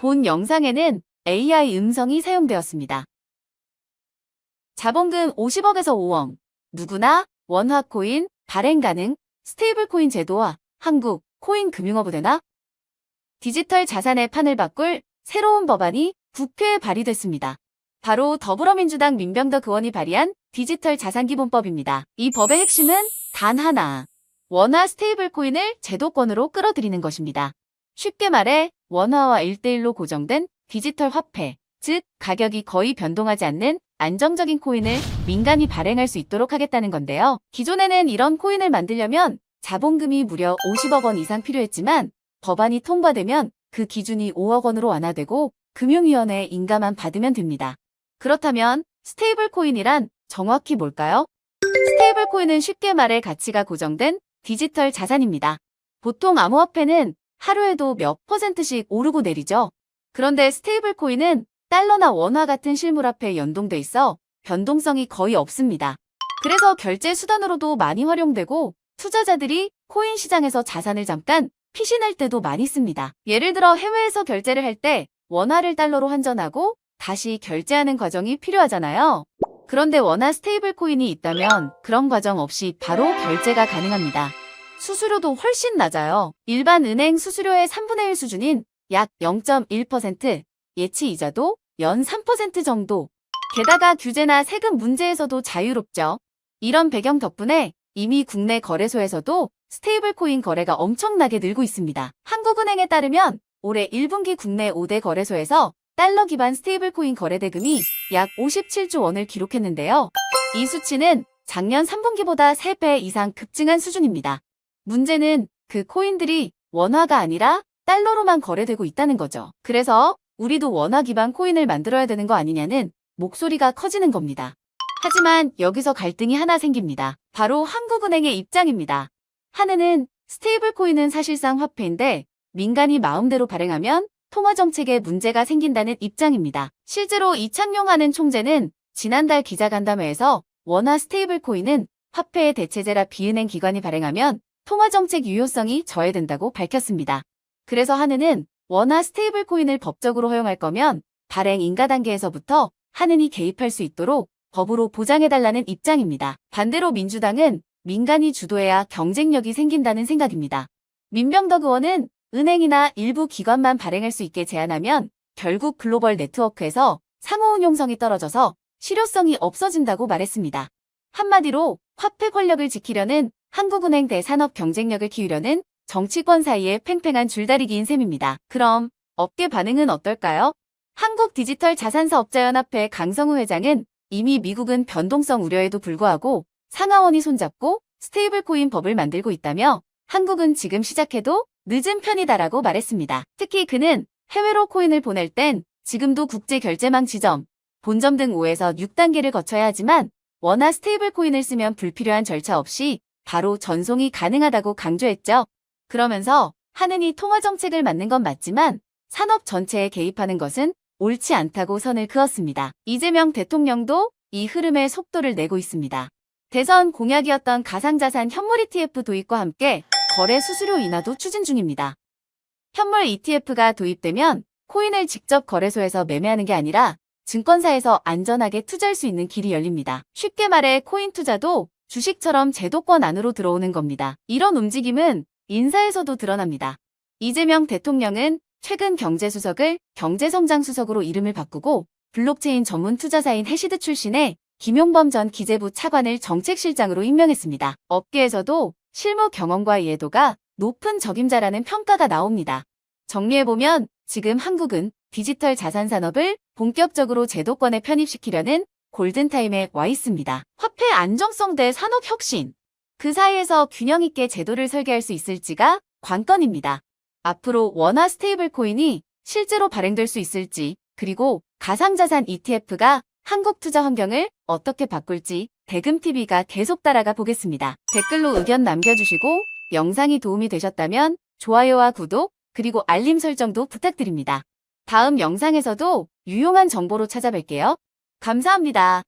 본 영상에는 AI 음성이 사용되었습니다. 자본금 50억에서 5억, 누구나 원화 코인 발행 가능, 스테이블 코인 제도와 한국 코인 금융업부 되나? 디지털 자산의 판을 바꿀 새로운 법안이 국회에 발의됐습니다. 바로 더불어민주당 민병덕 의원이 발의한 디지털 자산기본법입니다. 이 법의 핵심은 단 하나. 원화 스테이블 코인을 제도권으로 끌어들이는 것입니다. 쉽게 말해 원화와 1대1로 고정된 디지털 화폐, 즉 가격이 거의 변동하지 않는 안정적인 코인을 민간이 발행할 수 있도록 하겠다는 건데요. 기존에는 이런 코인을 만들려면 자본금이 무려 50억 원 이상 필요했지만 법안이 통과되면 그 기준이 5억 원으로 완화되고 금융위원회 인가만 받으면 됩니다. 그렇다면 스테이블 코인이란 정확히 뭘까요? 스테이블 코인은 쉽게 말해 가치가 고정된 디지털 자산입니다. 보통 암호화폐는 하루에도 몇 퍼센트씩 오르고 내리죠. 그런데 스테이블 코인은 달러나 원화 같은 실물화폐에 연동돼 있어 변동성이 거의 없습니다. 그래서 결제 수단으로도 많이 활용되고 투자자들이 코인 시장에서 자산을 잠깐 피신할 때도 많이 씁니다. 예를 들어 해외에서 결제를 할 때 원화를 달러로 환전하고 다시 결제하는 과정이 필요하잖아요. 그런데 원화 스테이블 코인이 있다면 그런 과정 없이 바로 결제가 가능합니다. 수수료도 훨씬 낮아요. 일반 은행 수수료의 3분의 1 수준인 약 0.1%, 예치 이자도 연 3% 정도. 게다가 규제나 세금 문제에서도 자유롭죠. 이런 배경 덕분에 이미 국내 거래소에서도 스테이블 코인 거래가 엄청나게 늘고 있습니다. 한국은행에 따르면 올해 1분기 국내 5대 거래소에서 달러 기반 스테이블 코인 거래 대금이 약 57조 원을 기록했는데요. 이 수치는 작년 3분기보다 3배 이상 급증한 수준입니다. 문제는 그 코인들이 원화가 아니라 달러로만 거래되고 있다는 거죠. 그래서 우리도 원화 기반 코인을 만들어야 되는 거 아니냐는 목소리가 커지는 겁니다. 하지만 여기서 갈등이 하나 생깁니다. 바로 한국은행의 입장입니다. 한은은 스테이블 코인은 사실상 화폐인데 민간이 마음대로 발행하면 통화 정책에 문제가 생긴다는 입장입니다. 실제로 이창용하는 총재는 지난달 기자간담회에서 원화 스테이블 코인은 화폐의 대체제라 비은행 기관이 발행하면 통화 정책 유효성이 저해된다고 밝혔습니다. 그래서 한은은 원화 스테이블 코인을 법적으로 허용할 거면 발행 인가 단계에서부터 한은이 개입할 수 있도록 법으로 보장해달라는 입장입니다. 반대로 민주당은 민간이 주도해야 경쟁력이 생긴다는 생각입니다. 민병덕 의원은 은행이나 일부 기관만 발행할 수 있게 제한하면 결국 글로벌 네트워크에서 상호 운용성이 떨어져서 실효성이 없어진다고 말했습니다. 한마디로 화폐 권력을 지키려는 한국은행 대 산업 경쟁력을 키우려는 정치권 사이의 팽팽한 줄다리기인 셈입니다. 그럼 업계 반응은 어떨까요? 한국 디지털 자산사업자연합회 강성우 회장은 이미 미국은 변동성 우려에도 불구하고 상하원이 손잡고 스테이블 코인 법을 만들고 있다며 한국은 지금 시작해도 늦은 편이다라고 말했습니다. 특히 그는 해외로 코인을 보낼 땐 지금도 국제 결제망 지점, 본점 등 5에서 6단계를 거쳐야 하지만 원화 스테이블 코인을 쓰면 불필요한 절차 없이 바로 전송이 가능하다고 강조했죠. 그러면서 하느니 통화 정책을 맞는 건 맞지만 산업 전체에 개입하는 것은 옳지 않다고 선을 그었습니다. 이재명 대통령도 이 흐름에 속도를 내고 있습니다. 대선 공약이었던 가상자산 현물 ETF 도입과 함께 거래 수수료 인하도 추진 중입니다. 현물 ETF가 도입되면 코인을 직접 거래소에서 매매하는 게 아니라 증권사에서 안전하게 투자할 수 있는 길이 열립니다. 쉽게 말해 코인 투자도 주식처럼 제도권 안으로 들어오는 겁니다. 이런 움직임은 인사에서도 드러납니다. 이재명 대통령은 최근 경제수석을 경제성장수석으로 이름을 바꾸고 블록체인 전문 투자사인 해시드 출신의 김용범 전 기재부 차관을 정책실장으로 임명했습니다. 업계에서도 실무 경험과 이해도가 높은 적임자라는 평가가 나옵니다. 정리해보면 지금 한국은 디지털 자산 산업을 본격적으로 제도권에 편입시키려는 골든타임에 와 있습니다. 화폐 안정성 대 산업 혁신. 그 사이에서 균형 있게 제도를 설계할 수 있을지가 관건입니다. 앞으로 원화 스테이블 코인이 실제로 발행될 수 있을지, 그리고 가상자산 ETF가 한국 투자 환경을 어떻게 바꿀지 대금TV가 계속 따라가 보겠습니다. 댓글로 의견 남겨주시고 영상이 도움이 되셨다면 좋아요와 구독, 그리고 알림 설정도 부탁드립니다. 다음 영상에서도 유용한 정보로 찾아뵐게요. 감사합니다.